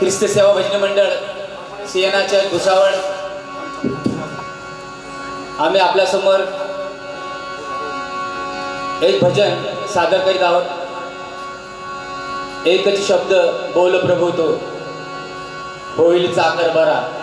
ख्रिस्त सेवा भजन मंडळ सियनाच्या भुसावळ. आम्ही आपल्यासमोर एक भजन सादर करीत आहोत. एकच शब्द बोल प्रभू तो. होईल चाकर बरा.